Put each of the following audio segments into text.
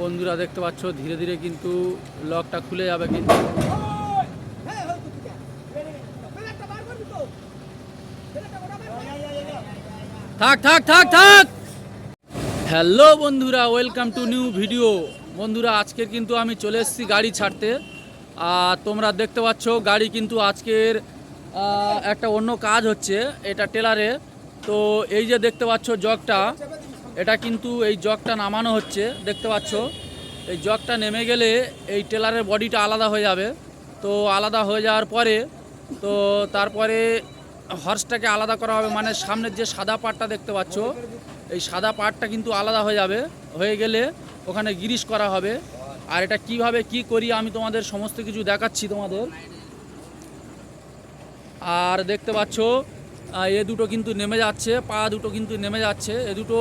বন্ধুরা দেখতে পাচ্ছ, ধীরে ধীরে কিন্তু লকটা খুলে যাবে কিন্তু। থাক থাক থাক থাক! হ্যালো বন্ধুরা, ওয়েলকাম টু নিউ ভিডিও। বন্ধুরা আজকের কিন্তু আমি চলে এসেছি গাড়ি ছাড়তে। আর তোমরা দেখতে পাচ্ছ, গাড়ি কিন্তু আজকের একটা অন্য কাজ হচ্ছে, এটা টেলারে। তো এই যে দেখতে পাচ্ছ, জগটা এটা কিন্তু এই জগটা নামানো হচ্ছে, দেখতে পাচ্ছ? এই জগটা নেমে গেলে এই টেলারের বডিটা আলাদা হয়ে যাবে। তো আলাদা হয়ে যাওয়ার পরে, তো তারপরে হর্সটাকে আলাদা করা হবে মানে সামনের যে সাদা পাটটা দেখতে পাচ্ছ, এই সাদা পাটটা কিন্তু আলাদা হয়ে যাবে। হয়ে গেলে ওখানে গিরিশ করা হবে। আর এটা কীভাবে কি করি আমি তোমাদের সমস্ত কিছু দেখাচ্ছি তোমাদের। আর দেখতে পাচ্ছ এ দুটো কিন্তু নেমে যাচ্ছে, পা দুটো কিন্তু নেমে যাচ্ছে। এ দুটো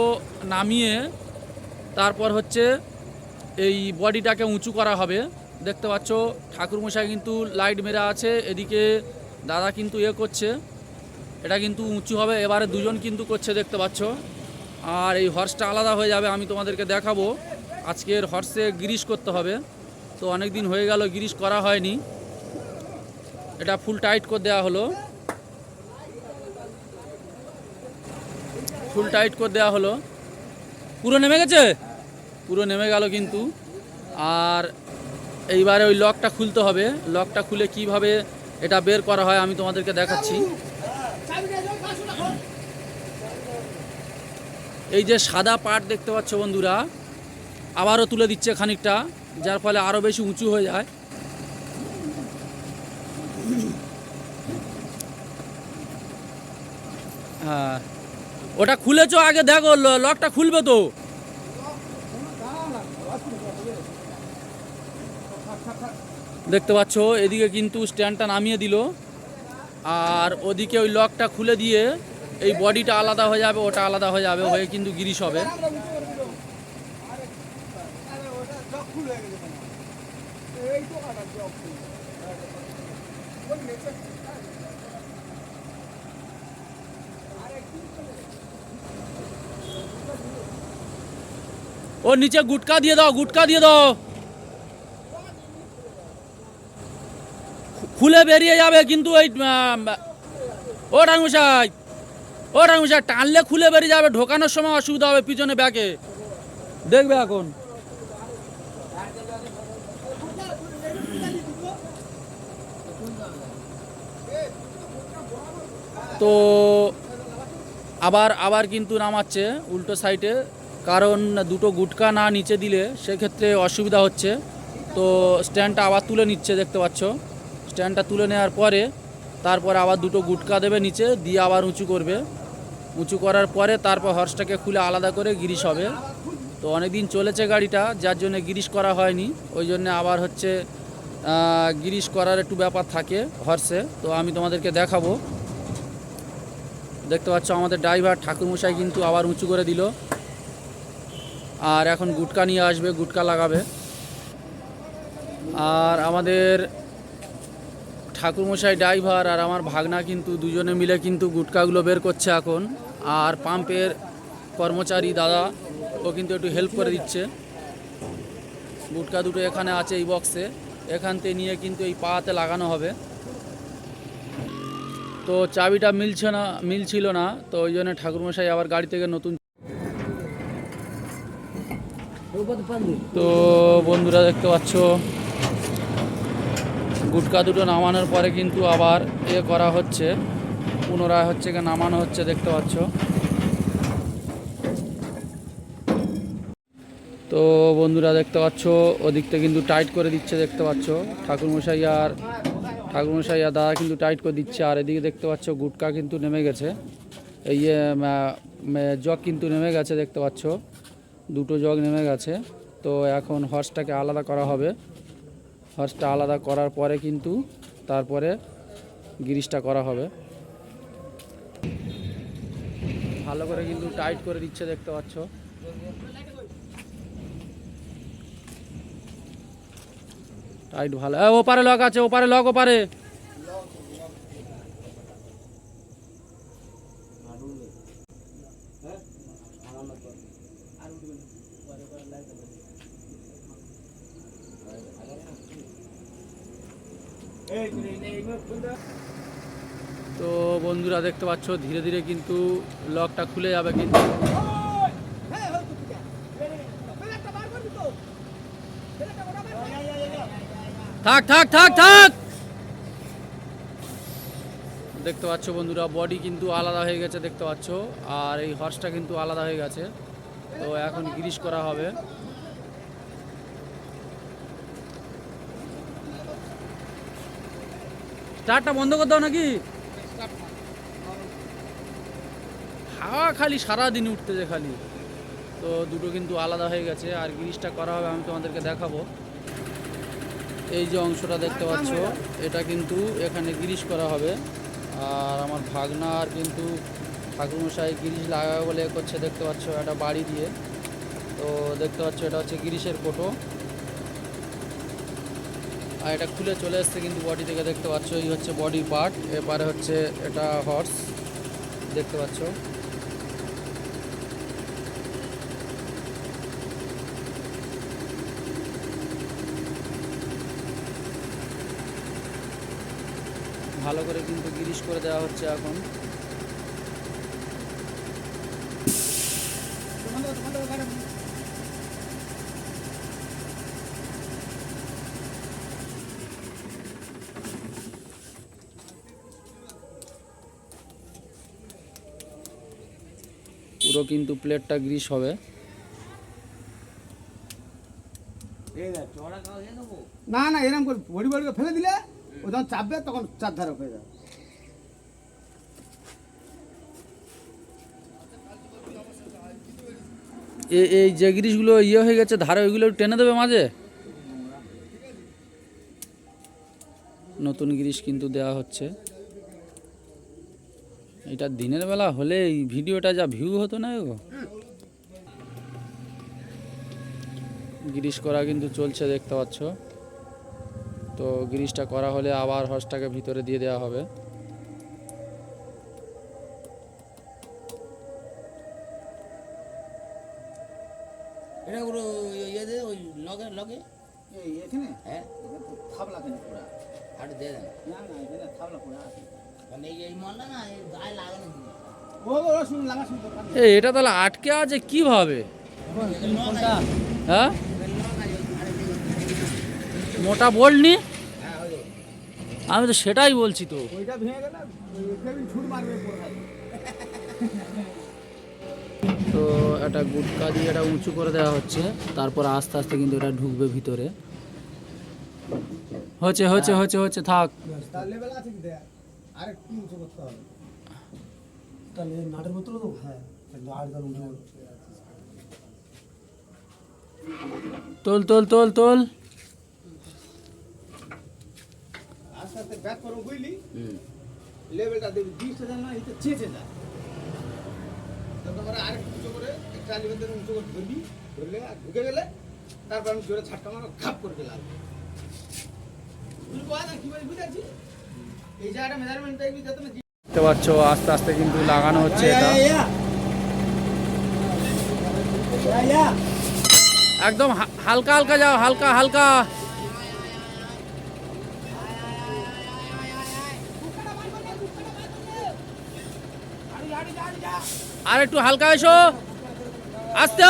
নামিয়ে তারপর হচ্ছে এই বডিটাকে উঁচু করা হবে। দেখতে পাচ্ছ, ঠাকুরমশাই কিন্তু লাইট মেরা আছে, এদিকে দাদা কিন্তু এ করছে। এটা কিন্তু উঁচু হবে, এবারে দুজন কিন্তু করছে, দেখতে পাচ্ছ। আর এই হর্সটা আলাদা হয়ে যাবে, আমি তোমাদেরকে দেখাবো। আজকের হর্সে গিরিশ করতে হবে। তো অনেক দিন হয়ে গেল, গিরিশ করা হয়নি। এটা ফুল টাইট করে দেওয়া হলো। ফুল টাইট করে দেওয়া হলো। পুরো নেমে গেছে? পুরো নেমে গেল কিন্তু। আর এইবারে ওই লকটা খুলতে হবে। লকটা খুলে কীভাবে এটা বের করা হয় আমি তোমাদেরকে দেখাচ্ছি। এই যে সাদা পাট দেখতে পাচ্ছ বন্ধুরা, আবারও তুলে দিচ্ছে খানিকটা, যার ফলে আরও বেশি উঁচু হয়ে যায়। হ্যাঁ ওটা খুলেছো আগে, দেখো লকটা খুলবে তো। দেখতে পাচ্ছ, এদিকে কিন্তু স্ট্যান্ডটা নামিয়ে দিল। আর ওদিকে ওই লকটা খুলে দিয়ে এই বডিটা আলাদা হয়ে যাবে, ওটা আলাদা হয়ে যাবে, হয়ে কিন্তু গিরিশ হবে। ও নিচে গুটকা দিয়ে দাও গুটকা দিয়ে দাও খুলে বেরিয়ে যাবে কিন্তু ওই ও ডাঙ্গুসাই ও ডাঙ্গুসাই টানলে খুলে বেরিয়ে যাবে ঢোকানোর সময় অসুবিধা হবে পিছনে ব্যাগে দেখবে এখন তো আবার আবার কিন্তু নামাচ্ছে উল্টো সাইডে কারণ দুটো গুটকা না নিচে দিলে সেক্ষেত্রে অসুবিধা হচ্ছে। তো স্ট্যান্ডটা আবার তুলে নিচ্ছে, দেখতে পাচ্ছ। স্ট্যান্ডটা তুলে নেওয়ার পরে তারপরে আবার দুটো গুটকা দেবে নিচে, দিয়ে আবার উঁচু করবে। উঁচু করার পরে তারপর হর্সটাকে খুলে আলাদা করে গিরিশ হবে। তো অনেক দিন চলেছে গাড়িটা, যার জন্য গিরিশ করা হয়নি। ওই জন্য আবার হচ্ছে গিরিশ করার একটু ব্যাপার থাকে হর্সে। তো আমি তোমাদেরকে দেখাবো। দেখতে পাচ্ছ আমাদের ড্রাইভার ঠাকুরমশাই কিন্তু আবার উঁচু করে দিল। আর এখন গুটকা নিয়ে আসবে, গুটকা লাগাবে। আর আমাদের ঠাকুরমশাই ড্রাইভার আর আমার ভাগনা কিন্তু দুজনে মিলে কিন্তু গুটকাগুলো বের করছে এখন। আর পাম্পের কর্মচারী দাদা, ও কিন্তু একটু হেল্প করে দিচ্ছে। গুটকা দুটো এখানে আছে এই বক্সে এখান থেকে নিয়ে কিন্তু এই পাতে লাগানো হবে। তো চাবিটা মিলছে না, মিলছিল না, তো ওই জন্য ঠাকুরমশাই আবার গাড়ি থেকে নতুন তো বন্ধুরা দেখতে পাচ্ছ, গুটকা দুটো নামানোর পরে কিন্তু আবার এ করা হচ্ছে, পুনরায় হচ্ছে নামানো হচ্ছে, দেখতে পাচ্ছ। তো বন্ধুরা দেখতে পাচ্ছ, ওদিকটা কিন্তু টাইট করে দিচ্ছে, দেখতে পাচ্ছ। ঠাকুরমশাই আর ঠাকুরমশাই আর দাদা কিন্তু টাইট করে দিচ্ছে, আর এদিকে দেখতে পাচ্ছ, গুটকা কিন্তু নেমে গেছে। এই জগ কিন্তু নেমে গেছে, দেখতে পাচ্ছ। দুটো জগ নেমে গেছে। তো এখন হর্সটাকে আলাদা করা হবে। হর্সটা আলাদা করার পরে কিন্তু তারপরে গিরিশটা করা হবে। ভালো করে কিন্তু টাইট করে দিচ্ছে দেখতে পাচ্ছ। টাইট ভালো। এ, ওপারে লক আছে ওপারে লক ওপারে। তো বন্ধুরা দেখতে পাচ্ছ ধীরে ধীরে কিন্তু লকটা খুলে যাবে কিন্তু। থাক থাক থাক থাক! দেখতে পাচ্ছ বন্ধুরা বডি কিন্তু আলাদা হয়ে গেছে দেখতে পাচ্ছ। আর এই হর্সটা কিন্তু আলাদা হয়ে গেছে। তো এখন গ্রিস করা হবে। স্টার্টটা বন্ধ করে দাও নাকি? হাওয়া খালি, সারাদিন উঠতেছে খালি। তো দুটো কিন্তু আলাদা হয়ে গেছে, আর গ্রিসটা করা হবে, আমি তোমাদেরকে দেখাবো। এই যে অংশটা দেখতে পাচ্ছ, এটা কিন্তু এখানে গিরিশ করা হবে। আর আমার ভাগনার কিন্তু ঠাকুরমশাই গ্রিস লাগাবে বলে করছে, দেখতে পাচ্ছ একটা বাড়ি দিয়ে। তো দেখতে পাচ্ছ এটা হচ্ছে গিরিশের কোটো আর এটা খুলে চলে এসছে কিন্তু বডি থেকে দেখতে পাচ্ছ, এই হচ্ছে বডি পার্ট এপারে হচ্ছে এটা হর্স দেখতে পাচ্ছ। ভালো করে কিন্তু গিরিশ করে দেওয়া হচ্ছে এখন। পুরো কিন্তু প্লেটটা গ্রিস হবে। না না এরকম করে বড়ি বড়ি ফেলে দিলে ও যখন চাপবে তখন চার ধারে হয়ে যাবে। এই যে গ্রিসগুলো ইয়ে হয়ে গেছে ধারে ওইগুলো একটু টেনে দেবে মাঝে? নতুন গ্রিস কিন্তু দেওয়া হচ্ছে। এটা দিনের বেলা হলে এই ভিডিওটা যা ভিউ হতো না গো। গ্রিস করা কিন্তু চলছে দেখতে পাচ্ছ। তো গ্রিসটা করা হলে আবার হর্সটাকে ভিতরে দিয়ে দেওয়া হবে। ইয়ে দে ওই লগে লগে? এই এখানে? হ্যাঁ। থাবলা কেন পুরা? হাটে দিয়ে দেন। না না এখানে থাবলা পুরা আছে। মানে এটা তাহলে আটকে আছে কীভাবে? হ্যাঁ? মোটা বলনি? হ্যাঁ। আমি তো সেটাই বলছি তো। তো এটা গুটকা দিয়ে এটা উঁচু করে দেওয়া হচ্ছে। তারপর আস্তে আস্তে কিন্তু এটা ঢুকবে ভিতরে। হচ্ছে হচ্ছে হচ্ছে হচ্ছে থাক। আরেকটু উঁচু করতে হবে। তাহলে নাটের মতো তো? হ্যাঁ আট দল উঠে তোল তোল তোল তোল। আস্তে আস্তে ব্যাক করো বুঝলি? লেভেলটা দেবি বিশটা যেন এটা চেঁচে যায়। তারপরে আরেকটু উঁচু করে একটা উঁচু করে ধরবি ধরলে আর ঢুকে গেলে তারপর আমি জোরে ছাটকা মারো খাপ করে দিলাম বুঝব না দেখতে পাচ্ছ, আস্তে আস্তে কিন্তু লাগানো হচ্ছে একদম হালকা হালকা যাও, হালকা হালকা। আর একটু হালকা এসো। আস্তে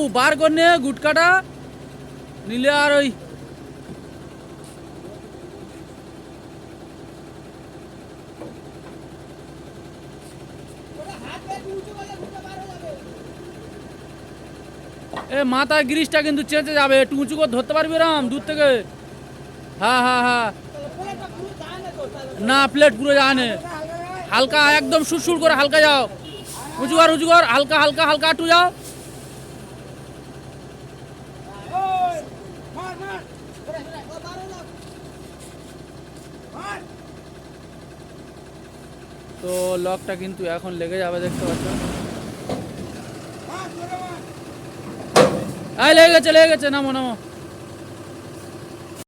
ওই। ও বার করে গুটকাটা। নিলে আর ওই এ মাথার গ্রিসটা কিন্তু চেঁচে যাবে। একটু উঁচু করে ধরতে পারবি রাম দূর থেকে। হ্যাঁ হ্যাঁ হ্যাঁ না প্লেট পুরো জানে হালকা, একদম সুরসুর করে হালকা যাও। উঁচু কর উঁচু কর। হালকা হালকা হালকা একটু যাও। তো লকটা কিন্তু এখন লেগে যাবে, দেখতে পাচ্ছ। আয় লেগে গেছে লেগে গেছে, নামো নামো।